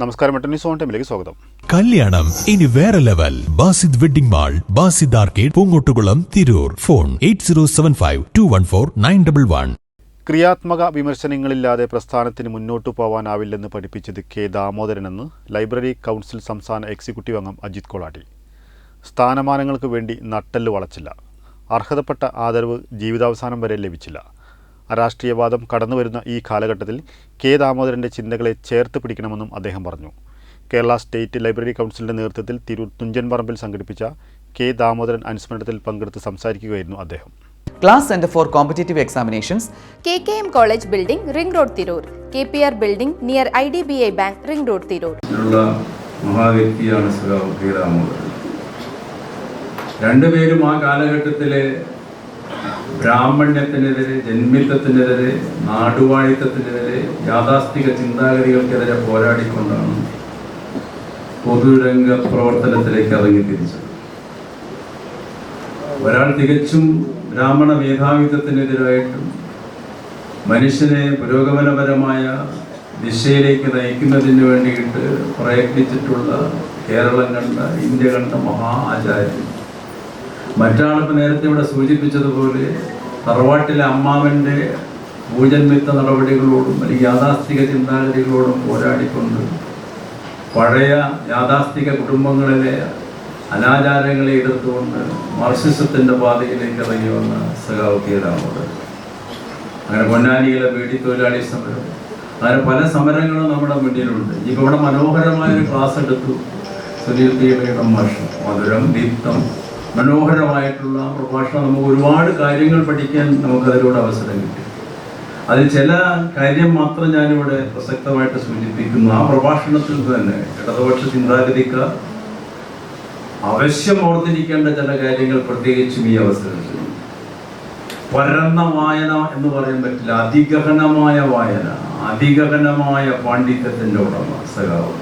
നമസ്കാരം മെട്ടന്യൂസ് ഓൺ ടൈമിലേക്ക് സ്വാഗതം. കല്യാണം. ഇനി വേറെ level. Basid wedding mall Basid arcade Poongottukulam Tirur. Phone eight zero seven five two one four nine double one. ക്രിയാത്മക വിമർശനങ്ങളില്ലാതെ പ്രസ്ഥാനത്തിന് മുന്നോട്ടു പോവാനാവില്ലെന്ന് പഠിപ്പിച്ചത് കെ ദാമോദരനെന്ന് ലൈബ്രറി കൗൺസിൽ സംസ്ഥാന എക്സിക്യൂട്ടീവ് അംഗം അജിത് കൊളാട്ടി. സ്ഥാനമാനങ്ങൾക്ക് വേണ്ടി നട്ടൽ വളച്ചില്ല. അർഹതപ്പെട്ട ആദരവ് ജീവിതാവസാനം വരെ ലഭിച്ചില്ല. അരാഷ്ട്രീയവാദം കടന്നുവരുന്ന ഈ കാലഘട്ടത്തിൽ കെ ദാമോദരന്റെ ചിന്തകളെ ചേർത്ത് പിടിക്കണമെന്നും അദ്ദേഹം പറഞ്ഞു. കേരള സ്റ്റേറ്റ് ലൈബ്രറി കൗൺസിലിന്റെ നേതൃത്വത്തിൽ തിരൂർ തുഞ്ചൻ പറമ്പിൽ സംഘടിപ്പിച്ച കെ ദാമോദരൻ അനുസ്മരണത്തിൽ പങ്കെടുത്ത് സംസാരിക്കുകയായിരുന്നു അദ്ദേഹം. Class centre for competitive examinations K K M college building ring road Tirur K P R building near I D B I bank മഹാവ്യക്തിയാണ് road Tirur. മഹാവ്യക്തിയാണ് രണ്ടുപേരും ആ കാലഘട്ടത്തിലെ ബ്രാഹ്മണ്യത്തിനെതിരെ ജന്മിത്വത്തിനെതിരെ നാടുവാഴിത്തത്തിനെതിരെ യാഥാസ്ഥിക ചിന്താഗതികൾക്കെതിരെ പോരാടിക്കൊണ്ടാണ് പൊതുരംഗ പ്രവർത്തനത്തിലേക്ക് ഇറങ്ങി തിരിച്ചത്. ഒരാൾ തികച്ചും ബ്രാഹ്മണ മേധാവിത്വത്തിനെതിരായിട്ടും മനുഷ്യനെ പുരോഗമനപരമായ ദിശയിലേക്ക് നയിക്കുന്നതിന് വേണ്ടിയിട്ട് പ്രയത്നിച്ചിട്ടുള്ള കേരളം കണ്ട ഇന്ത്യ കണ്ട മഹാ ആചാര്യൻ മറ്റാളിപ്പോൾ നേരത്തെ ഇവിടെ സൂചിപ്പിച്ചതുപോലെ തറവാട്ടിലെ അമ്മാവന്റെ ഭൂജന്മിത്ത നടപടികളോടും അല്ലെങ്കിൽ യാഥാസ്ഥിക ചിന്താഗതികളോടും പോരാടിക്കൊണ്ട് പഴയ യാഥാസ്ഥിക കുടുംബങ്ങളിലെ അനാചാരങ്ങളെ എടുത്തുകൊണ്ട് മാർക്സിസത്തിന്റെ പാതയിലേക്ക് ഇറങ്ങി വന്ന അങ്ങനെ പൊന്നാനിയിലെ ബീഡി തൊഴിലാളി സമരം. അങ്ങനെ പല സമരങ്ങളും നമ്മുടെ മുന്നിലുണ്ട്. ഇപ്പൊ ഇവിടെ മനോഹരമായൊരു ക്ലാസ് എടുത്തു സുനിൽ ദേവയുടെ മാഷ് മധുരം ദീപ്തം മനോഹരമായിട്ടുള്ള പ്രഭാഷണം നമുക്ക് ഒരുപാട് കാര്യങ്ങൾ പഠിക്കാൻ നമുക്ക് അതിലൂടെ അവസരം കിട്ടി. അതിൽ ചില കാര്യം മാത്രം ഞാനിവിടെ പ്രസക്തമായിട്ട് സൂചിപ്പിക്കുന്നു. ആ പ്രഭാഷണത്തിൽ തന്നെ ഇടതുപക്ഷ ചിന്താഗതിക്കാർ അവശ്യം ഓർത്തിരിക്കേണ്ട ചില കാര്യങ്ങൾ പ്രത്യേകിച്ചും ഈ അവസരത്തിൽ. പരന്ന വായന എന്ന് പറയാൻ പറ്റില്ല. അതിഗഹനമായ വായന അതിഗഹനമായ പാണ്ഡിത്യത്തിന്റെ ഉടമ സഖാവ്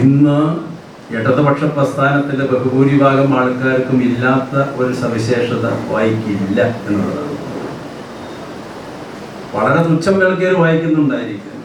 ഇന്ന് ഇടതുപക്ഷ പ്രസ്ഥാനത്തിലെ ബഹുഭൂരിഭാഗം ആൾക്കാർക്കും ഇല്ലാത്ത ഒരു സവിശേഷത വായിക്കില്ല എന്നുള്ളതാണ്. വളരെ തുച്ഛം പേർക്കേർ വായിക്കുന്നുണ്ടായിരിക്കും.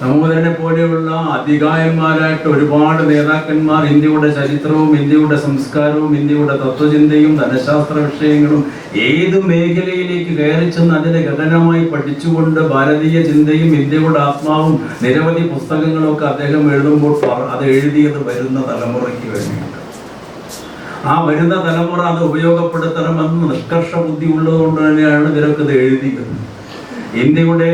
ദാമോദരനെ പോലെയുള്ള അധികായന്മാരായിട്ട് ഒരുപാട് നേതാക്കന്മാർ ഇന്ത്യയുടെ ചരിത്രവും ഇന്ത്യയുടെ സംസ്കാരവും ഇന്ത്യയുടെ തത്വചിന്തയും ധനശാസ്ത്ര വിഷയങ്ങളും ഏത് മേഖലയിലേക്ക് കയറി ചെന്ന് അതിനെ ഗഗനമായി പഠിച്ചുകൊണ്ട് ഭാരതീയ ചിന്തയും ഇന്ത്യയുടെ ആത്മാവും നിരവധി പുസ്തകങ്ങളൊക്കെ അദ്ദേഹം എഴുതുമ്പോൾ അത് എഴുതിയത് വരുന്ന തലമുറയ്ക്ക് വേണ്ടിയിട്ട് ആ വരുന്ന തലമുറ അത് ഉപയോഗപ്പെടുത്തണമെന്ന് നിഷ്കർഷ ബുദ്ധി ഉള്ളതുകൊണ്ട് തന്നെയാണ് ഇവരൊക്കെ ഇത് എഴുതിയത് ഇന്ത്യയുടെ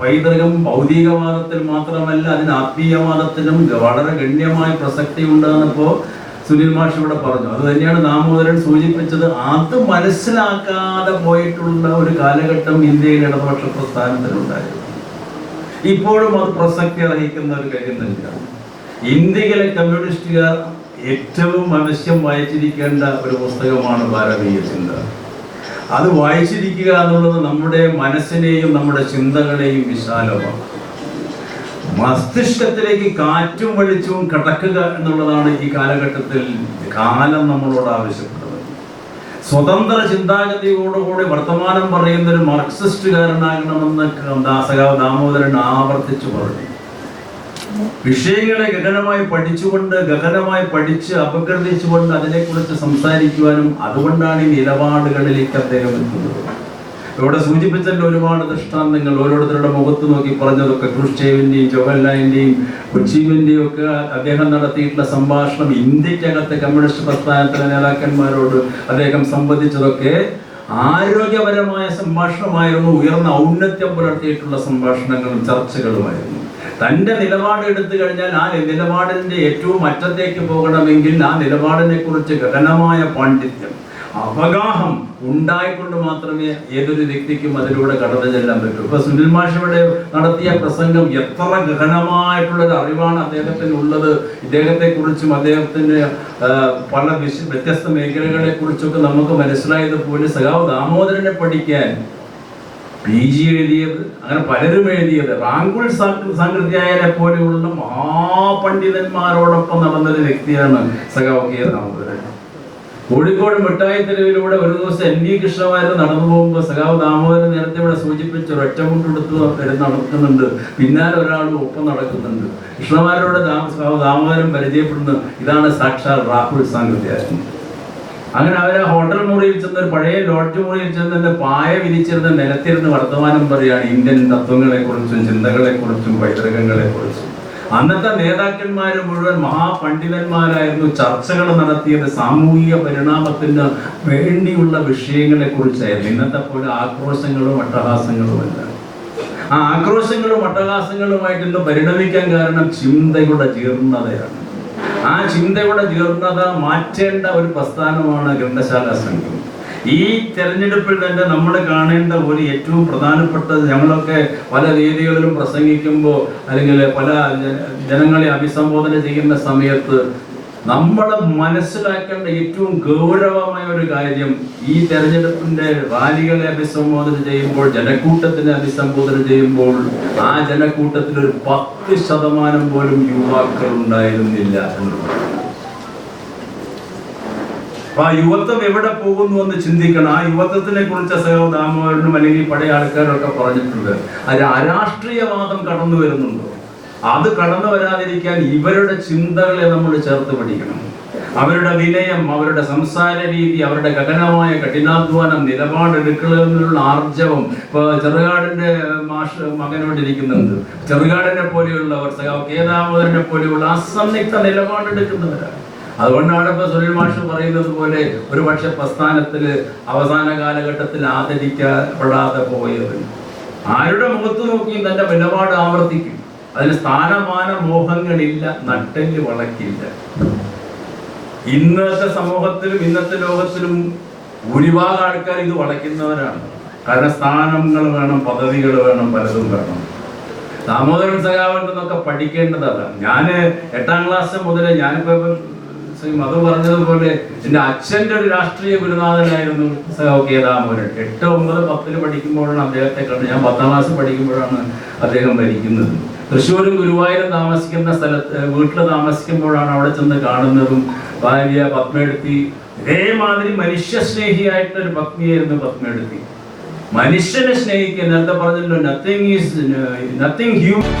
പൈതൃകം ഭൗതികവാദത്തിൽ മാത്രമല്ല അതിന് ആത്മീയവാദത്തിനും വളരെ ഗണ്യമായ പ്രസക്തി ഉണ്ടെന്നിപ്പോ സുനിൽ മാഷ് ഇവിടെ പറഞ്ഞു. അത് തന്നെയാണ് ദാമോദരൻ സൂചിപ്പിച്ചത്. അത് മനസ്സിലാക്കാതെ പോയിട്ടുള്ള ഒരു കാലഘട്ടം ഇന്ത്യയിൽ ഇടതുപക്ഷ പ്രസ്ഥാനത്തിലുണ്ടായിരുന്നു ഇപ്പോഴും അത് പ്രസക്തി അർഹിക്കുന്ന ഒരു കാര്യം തന്നെയാണ്. ഇന്ത്യയിലെ കമ്മ്യൂണിസ്റ്റുകാർ ഏറ്റവും അവശ്യം വായിച്ചിരിക്കേണ്ട ഒരു പുസ്തകമാണ് ഭാരതീയ ചിന്ത. അത് വായിച്ചിരിക്കുക എന്നുള്ളത് നമ്മുടെ മനസ്സിനെയും നമ്മുടെ ചിന്തകളെയും വിശാലമാണ് മസ്തിഷ്കത്തിലേക്ക് കാറ്റും വെളിച്ചവും കടക്കുക എന്നുള്ളതാണ് ഈ കാലഘട്ടത്തിൽ കാലം നമ്മളോട് ആവശ്യപ്പെടുന്നത് സ്വതന്ത്ര ചിന്താഗതിയോടുകൂടി വർത്തമാനം പറയുന്ന ഒരു മാർക്സിസ്റ്റുകാരനാകണമെന്ന് ദാസകാവ് ദാമോദരൻ ആവർത്തിച്ചു പറഞ്ഞു. വിഷയങ്ങളെ ഗഹനമായി പഠിച്ചുകൊണ്ട് ഗഹനമായി പഠിച്ച് അപഗ്രഥിച്ചുകൊണ്ട് അതിനെക്കുറിച്ച് സംസാരിക്കുവാനും അതുകൊണ്ടാണ് ഈ നിലപാടുകളിലേക്ക് അദ്ദേഹം എത്തുന്നത്. ഇവിടെ സൂചിപ്പിച്ചല്ലോ ഒരുപാട് ദൃഷ്ടാന്തങ്ങൾ ഓരോരുത്തരുടെ മുഖത്ത് നോക്കി പറഞ്ഞതൊക്കെ ക്രിസ്റ്റേവിന്റെയും ജവഹർലാലിന്റെയും കൊച്ചിവിന്റെയും ഒക്കെ അദ്ദേഹം നടത്തിയിട്ടുള്ള സംഭാഷണം ഇന്ത്യക്കകത്തെ കമ്മ്യൂണിസ്റ്റ് പ്രസ്ഥാനത്തിലെ നേതാക്കന്മാരോട് അദ്ദേഹം സംബന്ധിച്ചതൊക്കെ ആരോഗ്യപരമായ സംഭാഷണമായിരുന്നു. ഉയർന്ന ഔന്നത്യം പുലർത്തിയിട്ടുള്ള സംഭാഷണങ്ങളും ചർച്ചകളുമായിരുന്നു. തന്റെ നിലപാട് എടുത്തു കഴിഞ്ഞാൽ ആ നിലപാടിന്റെ ഏറ്റവും അറ്റത്തേക്ക് പോകണമെങ്കിൽ ആ നിലപാടിനെ കുറിച്ച് ഗഹനമായ പാണ്ഡിത്യം അവഗാഹം ഉണ്ടായിക്കൊണ്ട് മാത്രമേ ഏതൊരു വ്യക്തിക്കും അതിലൂടെ കടന്നു ചെല്ലാൻ പറ്റൂ. ഇപ്പൊ സുനിൽ മാഷ് ഇവിടെ നടത്തിയ പ്രസംഗം എത്ര ഗഹനമായിട്ടുള്ള ഒരു അറിവാണ് അദ്ദേഹത്തിന് ഉള്ളത്. ഇദ്ദേഹത്തെ കുറിച്ചും അദ്ദേഹത്തിന്റെ പല വ്യത്യസ്ത മേഖലകളെ കുറിച്ചൊക്കെ നമുക്ക് മനസ്സിലായത് പോലെ സഖാവ് ദാമോദരനെ പഠിക്കാൻ പി ജി എഴുതിയത് അങ്ങനെ പലരും എഴുതിയത്. റാങ്കുൾ സംഗതിയായാലെ പോലെയുള്ള മഹാപണ്ഡിതന്മാരോടൊപ്പം നടന്നൊരു വ്യക്തിയാണ് സഖാവ് കെ ദാമോദരൻ. കോഴിക്കോട് മിഠായി തെരുവിലൂടെ ഒരു ദിവസം എൻ വി കൃഷ്ണമാര് നടന്നു പോകുമ്പോൾ സഖാവ് ദാമോദരൻ നേരത്തെ ഇവിടെ സൂചിപ്പിച്ച ഒറ്റമുട്ടെടുത്ത് നടക്കുന്നുണ്ട്. പിന്നാലെ ഒരാളും ഒപ്പം നടക്കുന്നുണ്ട്. കൃഷ്ണമാരോട് സഖാവ് ദാമോദരൻ പരിചയപ്പെടുന്നു. ഇതാണ് സാക്ഷാൽ രാഹുൽ സാങ്കത്യാജൻ അങ്ങനെ അവരെ ഹോട്ടൽ മുറിയിൽ ചെന്ന് ഒരു പഴയ ലോഡ്ജ് മുറിയിൽ ചെന്ന് തന്നെ പായ വിരിച്ചിരുന്ന നിലത്തിരുന്ന് വർത്തമാനം പറയുകയാണ് ഇന്ത്യൻ തത്വങ്ങളെ ചിന്തകളെക്കുറിച്ചും ചിന്തകളെ കുറിച്ചും പൈതൃകങ്ങളെ കുറിച്ചും അന്നത്തെ നേതാക്കന്മാർ മുഴുവൻ മഹാപണ്ഡിതന്മാരായിരുന്നു ചർച്ചകൾ നടത്തിയത് സാമൂഹിക പരിണാമത്തിന് വേണ്ടിയുള്ള വിഷയങ്ങളെ കുറിച്ചായിരുന്നു ഇന്നത്തെ പോലെ ആക്രോശങ്ങളും അട്ടഹാസങ്ങളും അല്ല. ആ ആക്രോശങ്ങളും അട്ടഹാസങ്ങളുമായിട്ട് ഇന്ന് പരിണമിക്കാൻ കാരണം ചിന്തയുടെ ജീർണതയാണ്. ആ ചിന്തയുടെ ജീർണത മാറ്റേണ്ട ഒരു പ്രസ്ഥാനമാണ് ഗ്രന്ഥശാല സംഘം. ഈ തെരഞ്ഞെടുപ്പിൽ തന്നെ നമ്മൾ കാണേണ്ട ഒരു ഏറ്റവും പ്രധാനപ്പെട്ടത് ഞങ്ങളൊക്കെ പല രീതികളിലും പ്രസംഗിക്കുമ്പോൾ അല്ലെങ്കിൽ പല ജനങ്ങളെ അഭിസംബോധന ചെയ്യുന്ന സമയത്ത് നമ്മൾ മനസ്സിലാക്കേണ്ട ഏറ്റവും ഗൗരവമായ ഒരു കാര്യം ഈ തെരഞ്ഞെടുപ്പിന്റെ റാലികളെ അഭിസംബോധന ചെയ്യുമ്പോൾ ജനക്കൂട്ടത്തിനെ അഭിസംബോധന ചെയ്യുമ്പോൾ ആ ജനക്കൂട്ടത്തിൽ ഒരു പത്ത് ശതമാനം പോലും യുവാക്കൾ ഉണ്ടായിരുന്നില്ല അപ്പൊ ആ യുവത്വം എവിടെ പോകുന്നു എന്ന് ചിന്തിക്കണം. ആ യുവത്വത്തിനെ കുറിച്ച് സഹോ ദാമോദരനും അല്ലെങ്കിൽ പഴയ ആൾക്കാരൊക്കെ പറഞ്ഞിട്ടുണ്ട്. അത് അരാഷ്ട്രീയവാദം കടന്നു വരുന്നുണ്ടോ? അത് കടന്നു വരാതിരിക്കാൻ ഇവരുടെ ചിന്തകളെ നമ്മൾ ചേർത്ത് പഠിക്കണം അവരുടെ വിനയം അവരുടെ സംസാര രീതി അവരുടെ ഗഗനമായ കഠിനാധ്വാനം നിലപാടെടുക്കുന്നതിനുള്ള ആർജവം ഇപ്പൊ ചെറുകാടിന്റെ മാഷ് മകനോടിരിക്കുന്നുണ്ട്. ചെറുകാടിനെ പോലെയുള്ളവർ കേദാമോദരനെ പോലെയുള്ള അസംയുക്ത നിലപാടെടുക്കുന്നവരാണ് അതുകൊണ്ടാണ് ഇപ്പൊ സുനിൽ മാഷ് പറയുന്നത് പോലെ ഒരു പക്ഷെ പ്രസ്ഥാനത്തിൽ അവസാന കാലഘട്ടത്തിൽ ആദരിക്കപ്പെടാതെ പോയത് ആരുടെ മുഖത്ത് നോക്കിയും തന്റെ നിലപാട് ആവർത്തിക്കും. അതിന് സ്ഥാനമാന മോഹങ്ങളില്ല നട്ടൽ വളക്കില്ല ഇന്നത്തെ സമൂഹത്തിലും ഇന്നത്തെ ലോകത്തിലും ഭൂരിഭാഗം ആൾക്കാർ ഇത് വളയ്ക്കുന്നവരാണ് കാരണം സ്ഥാനങ്ങൾ വേണം പദവികൾ വേണം പലതും വേണം. ദാമോദരൻ സഖാവിൽ നിന്നൊക്കെ പഠിക്കേണ്ടതാണ് ഞാൻ എട്ടാം ക്ലാസ് മുതൽ ഞാനിപ്പോ ശ്രീ മധു പറഞ്ഞതുപോലെ എന്റെ അച്ഛന്റെ ഒരു രാഷ്ട്രീയ ഗുരുനാഥനായിരുന്നു സഖാവ് കെ ദാമോദരൻ. എട്ട് ഒമ്പത് പത്തിൽ പഠിക്കുമ്പോഴാണ് അദ്ദേഹത്തെ കണ്ടത്. ഞാൻ പത്താം ക്ലാസ് പഠിക്കുമ്പോഴാണ് അദ്ദേഹം ഭരിക്കുന്നത് തൃശ്ശൂരും ഗുരുവായൂരും താമസിക്കുന്ന സ്ഥലത്ത് വീട്ടിൽ താമസിക്കുമ്പോഴാണ് അവിടെ ചെന്ന് കാണുന്നതും ഭാര്യ പത്മയെടുത്തി ഇതേമാതിരി മനുഷ്യസ്നേഹിയായിട്ടുള്ള ഒരു പത്നിയായിരുന്നു പത്മയെടുത്തി. മനുഷ്യനെ സ്നേഹിക്കുക നേരത്തെ പറഞ്ഞല്ലോ നത്തിങ് ഈസ് നത്തിങ് ഹ്യൂമൻ